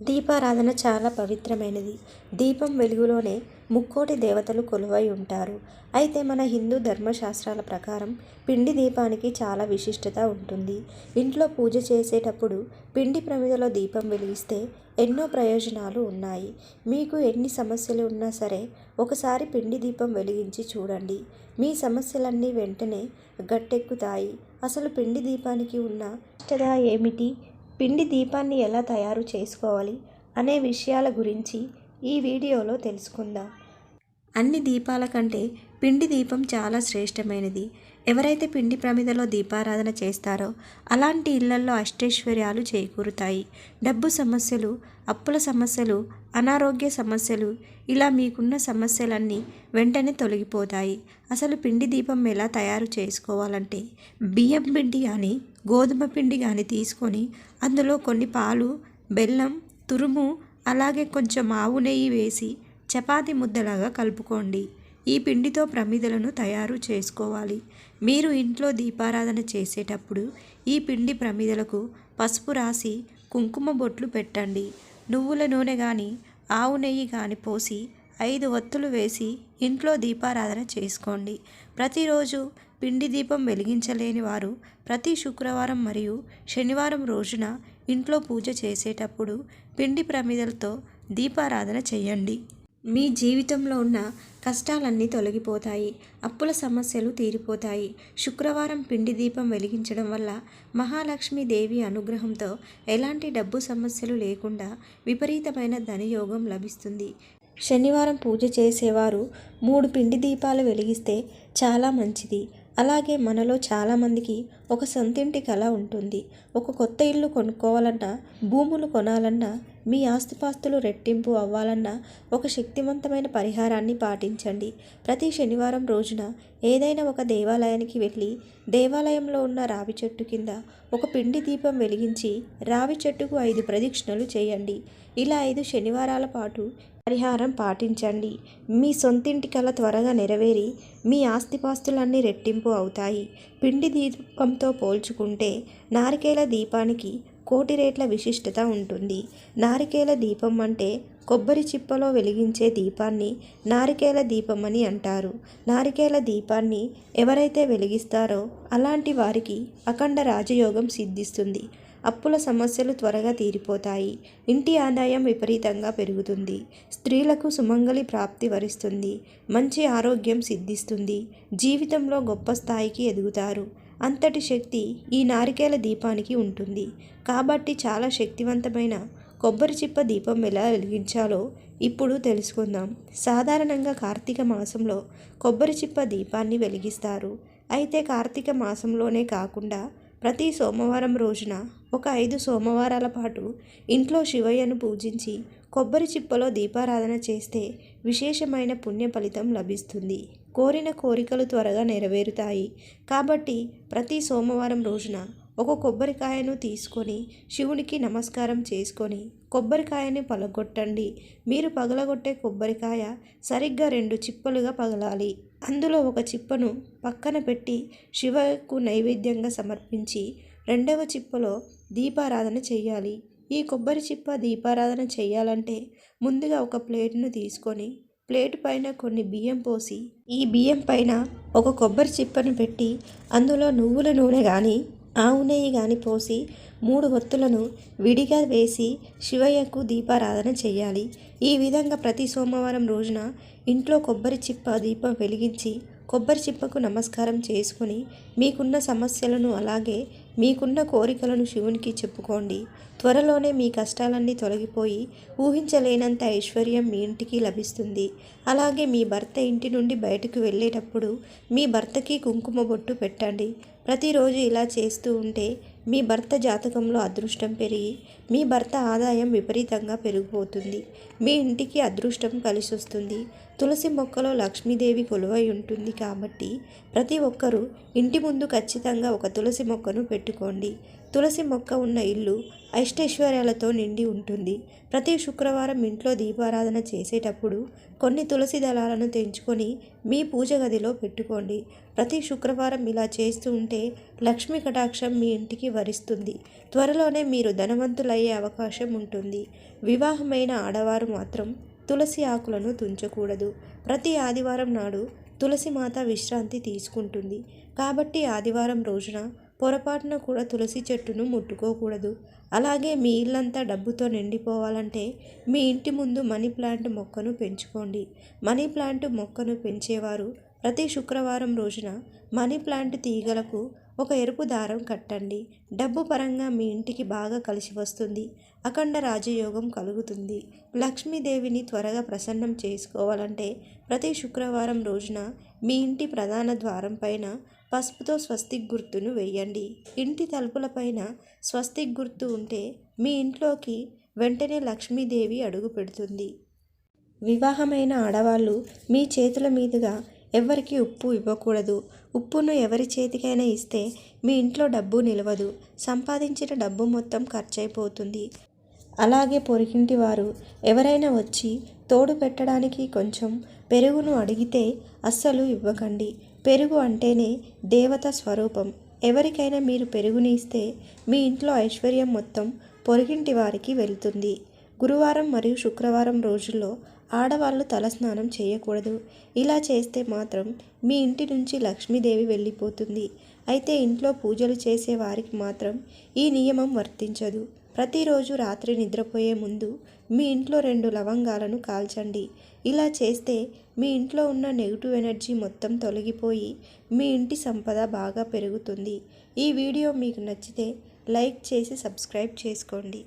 దీపారాధన చాలా పవిత్రమైనది. దీపం వెలుగులోనే ముక్కోటి దేవతలు కొలువై ఉంటారు. అయితే మన హిందూ ధర్మశాస్త్రాల ప్రకారం పిండి దీపానికి చాలా విశిష్టత ఉంటుంది. ఇంట్లో పూజ చేసేటప్పుడు పిండి ప్రమిదలో దీపం వెలిగిస్తే ఎన్నో ప్రయోజనాలు ఉన్నాయి. మీకు ఎన్ని సమస్యలు ఉన్నా సరే ఒకసారి పిండి దీపం వెలిగించి చూడండి. మీ సమస్యలన్నీ వెంటనే గట్టెక్కుతాయి. అసలు పిండి దీపానికి ఉన్న విశిష్టత ఏమిటి? పిండి దీపాన్ని ఎలా తయారు చేసుకోవాలి అనే విషయాల గురించి ఈ వీడియోలో తెలుసుకుందాం. అన్ని దీపాల కంటే పిండి దీపం చాలా శ్రేష్టమైనది. ఎవరైతే పిండి ప్రమిదలో దీపారాధన చేస్తారో అలాంటి ఇళ్ళలో అష్టైశ్వర్యాలు చేకూరుతాయి. డబ్బు సమస్యలు అప్పుల సమస్యలు అనారోగ్య సమస్యలు ఇలా మీకున్న సమస్యలన్నీ వెంటనే తొలగిపోతాయి. అసలు పిండి దీపం ఎలా తయారు చేసుకోవాలంటే బియ్యం పిండి కానీ గోధుమ పిండి కానీ తీసుకొని అందులో కొన్ని పాలు బెల్లం తురుము అలాగే కొంచెం ఆవు నెయ్యి వేసి చపాతి ముద్దలాగా కలుపుకోండి. ఈ పిండితో ప్రమిదలను తయారు చేసుకోవాలి. మీరు ఇంట్లో దీపారాధన చేసేటప్పుడు ఈ పిండి ప్రమిదలకు పసుపు రాసి కుంకుమ బొట్లు పెట్టండి. నువ్వుల నూనె కానీ ఆవు నెయ్యి కానీ పోసి ఐదు ఒత్తులు వేసి ఇంట్లో దీపారాధన చేసుకోండి. ప్రతిరోజు పిండి దీపం వెలిగించలేని వారు ప్రతి శుక్రవారం మరియు శనివారం రోజున ఇంట్లో పూజ చేసేటప్పుడు పిండి ప్రమిదలతో దీపారాధన చేయండి. మీ జీవితంలో ఉన్న కష్టాలన్నీ తొలగిపోతాయి అప్పుల సమస్యలు తీరిపోతాయి. శుక్రవారం పిండి దీపం వెలిగించడం వల్ల మహాలక్ష్మీదేవి అనుగ్రహంతో ఎలాంటి డబ్బు సమస్యలు లేకుండా విపరీతమైన ధనయోగం లభిస్తుంది. శనివారం పూజ చేసేవారు మూడు పిండి దీపాలు వెలిగిస్తే చాలా మంచిది. అలాగే మనలో చాలామందికి ఒక సొంతింటి కళ ఉంటుంది. ఒక కొత్త ఇల్లు కొనుక్కోవాలన్నా భూములు కొనాలన్నా మీ ఆస్తిపాస్తులు రెట్టింపు అవ్వాలన్నా ఒక శక్తివంతమైన పరిహారాన్ని పాటించండి. ప్రతి శనివారం రోజున ఏదైనా ఒక దేవాలయానికి వెళ్ళి దేవాలయంలో ఉన్న రావి చెట్టు కింద ఒక పిండి దీపం వెలిగించి రావి చెట్టుకు ఐదు ప్రదక్షిణలు చేయండి. ఇలా ఐదు శనివారాల పాటు పరిహారం పాటించండి. మీ సొంతింటి కల త్వరగా నెరవేరి మీ ఆస్తిపాస్తులన్నీ రెట్టింపు అవుతాయి. పిండి దీపంతో పోల్చుకుంటే నారికేల దీపానికి కోటి రేట్ల విశిష్టత ఉంటుంది. నారికేల దీపం అంటే కొబ్బరి చిప్పలో వెలిగించే దీపాన్ని నారికేల దీపం అని అంటారు. నారికేల దీపాన్ని ఎవరైతే వెలిగిస్తారో అలాంటి వారికి అఖండ రాజయోగం సిద్ధిస్తుంది. అప్పుల సమస్యలు త్వరగా తీరిపోతాయి. ఇంటి ఆదాయం విపరీతంగా పెరుగుతుంది. స్త్రీలకు సుమంగళి ప్రాప్తి వరిస్తుంది. మంచి ఆరోగ్యం సిద్ధిస్తుంది. జీవితంలో గొప్ప స్థాయికి ఎదుగుతారు. అంతటి శక్తి ఈ నారికేల దీపానికి ఉంటుంది. కాబట్టి చాలా శక్తివంతమైన కొబ్బరి చిప్ప దీపం ఎలా వెలిగించాలో ఇప్పుడు తెలుసుకుందాం. సాధారణంగా కార్తీక మాసంలో కొబ్బరి చిప్ప దీపాన్ని వెలిగిస్తారు. అయితే కార్తీక మాసంలోనే కాకుండా ప్రతి సోమవారం రోజున ఒక ఐదు సోమవారాల పాటు ఇంట్లో శివయ్యను పూజించి కొబ్బరి చిప్పలో దీపారాధన చేస్తే విశేషమైన పుణ్య ఫలితం లభిస్తుంది. కోరిన కోరికలు త్వరగా నెరవేరుతాయి. కాబట్టి ప్రతి సోమవారం రోజున ఒక కొబ్బరికాయను తీసుకొని శివునికి నమస్కారం చేసుకొని కొబ్బరికాయని పలగొట్టండి. మీరు పగలగొట్టే కొబ్బరికాయ సరిగ్గా రెండు చిప్పలుగా పగలాలి. అందులో ఒక చిప్పను పక్కన పెట్టి శివకు నైవేద్యంగా సమర్పించి రెండవ చిప్పలో దీపారాధన చేయాలి ఈ కొబ్బరి చిప్ప దీపారాధన చేయాలంటే ముందుగా ఒక ప్లేట్ను తీసుకొని ప్లేట్ పైన కొన్ని బియ్యం పోసి ఈ బియ్యం పైన ఒక కొబ్బరి చిప్పను పెట్టి అందులో నువ్వుల నూనె కానీ ఆవు నెయ్యి కానీ పోసి మూడు ఒత్తులను విడిగా వేసి శివయ్యకు దీపారాధన చేయాలి ఈ విధంగా ప్రతి సోమవారం రోజున ఇంట్లో కొబ్బరి చిప్ప దీపం వెలిగించి కొబ్బరి చిప్పకు నమస్కారం చేసుకుని మీకున్న సమస్యలను అలాగే మీకున్న కోరికలను శివునికి చెప్పుకోండి. త్వరలోనే మీ కష్టాలన్నీ తొలగిపోయి ఊహించలేనంత ఐశ్వర్యం మీ ఇంటికి లభిస్తుంది. అలాగే మీ భర్త ఇంటి నుండి బయటకు వెళ్ళేటప్పుడు మీ భర్తకి కుంకుమ బొట్టు పెట్టండి. ప్రతిరోజు ఇలా చేస్తూ ఉంటే మీ భర్త జాతకంలో అదృష్టం పెరిగి మీ భర్త ఆదాయం విపరీతంగా పెరిగిపోతుంది. మీ ఇంటికి అదృష్టం కలిసి వస్తుంది తులసి మొక్కలో లక్ష్మీదేవి కొలువై ఉంటుంది కాబట్టి ప్రతి ఒక్కరూ ఇంటి ముందు ఖచ్చితంగా ఒక తులసి మొక్కను పెట్టుకోండి. తులసి మొక్క ఉన్న ఇల్లు ఐష్టైశ్వర్యాలతో నిండి ఉంటుంది. ప్రతి శుక్రవారం ఇంట్లో దీపారాధన చేసేటప్పుడు కొన్ని తులసి దళాలను తెంచుకొని మీ పూజ గదిలో పెట్టుకోండి. ప్రతి శుక్రవారం ఇలా చేస్తూ ఉంటే లక్ష్మీ కటాక్షం మీ ఇంటికి వరిస్తుంది. త్వరలోనే మీరు ధనవంతులయ్యే అవకాశం ఉంటుంది. వివాహమైన ఆడవారు మాత్రం తులసి ఆకులను తుంచకూడదు. ప్రతి ఆదివారం నాడు తులసి మాత విశ్రాంతి తీసుకుంటుంది. కాబట్టి ఆదివారం రోజున పొరపాటున కూడా తులసి చెట్టును ముట్టుకోకూడదు. అలాగే మీ ఇల్లంతా డబ్బుతో నిండిపోవాలంటే మీ ఇంటి ముందు మనీ ప్లాంట్ మొక్కను పెంచుకోండి. మనీ ప్లాంట్ మొక్కను పెంచేవారు ప్రతి శుక్రవారం రోజున మనీ ప్లాంట్ తీగలకు ఒక ఎరుపు దారం కట్టండి. డబ్బు పరంగా మీ ఇంటికి బాగా కలిసి వస్తుంది. అఖండ రాజయోగం కలుగుతుంది. లక్ష్మీదేవిని త్వరగా ప్రసన్నం చేసుకోవాలంటే ప్రతి శుక్రవారం రోజున మీ ఇంటి ప్రధాన ద్వారం పైన పసుపుతో స్వస్తిక్ గుర్తును వేయండి. ఇంటి తలుపులపైన స్వస్తిక్ గుర్తు ఉంటే మీ ఇంట్లోకి వెంటనే లక్ష్మీదేవి అడుగు పెడుతుంది. వివాహమైన ఆడవాళ్ళు మీ చేతుల మీదుగా ఎవరికి ఉప్పు ఇవ్వకూడదు. ఉప్పును ఎవరి చేతికైనా ఇస్తే మీ ఇంట్లో డబ్బు నిలవదు. సంపాదించిన డబ్బు మొత్తం ఖర్చయిపోతుంది అలాగే పొరిగింటి వారు ఎవరైనా వచ్చి తోడు పెట్టడానికి కొంచెం పెరుగును అడిగితే అస్సలు ఇవ్వకండి. పెరుగు అంటేనే దేవత స్వరూపం. ఎవరికైనా మీరు పెరుగుని ఇస్తే మీ ఇంట్లో ఐశ్వర్యం మొత్తం పొరిగింటి వారికి వెళ్తుంది. గురువారం మరియు శుక్రవారం రోజుల్లో ఆడవాళ్ళు తలస్నానం చేయకూడదు. ఇలా చేస్తే మాత్రం మీ ఇంటి నుంచి లక్ష్మీదేవి వెళ్ళిపోతుంది. అయితే ఇంట్లో పూజలు చేసే వారికి మాత్రం ఈ నియమం వర్తించదు. ప్రతిరోజు రాత్రి నిద్రపోయే ముందు మీ ఇంట్లో రెండు లవంగాలను కాల్చండి. ఇలా చేస్తే మీ ఇంట్లో ఉన్న నెగిటివ్ ఎనర్జీ మొత్తం తొలగిపోయి మీ ఇంటి సంపద బాగా పెరుగుతుంది. ఈ వీడియో మీకు నచ్చితే లైక్ చేసి సబ్స్క్రైబ్ చేసుకోండి.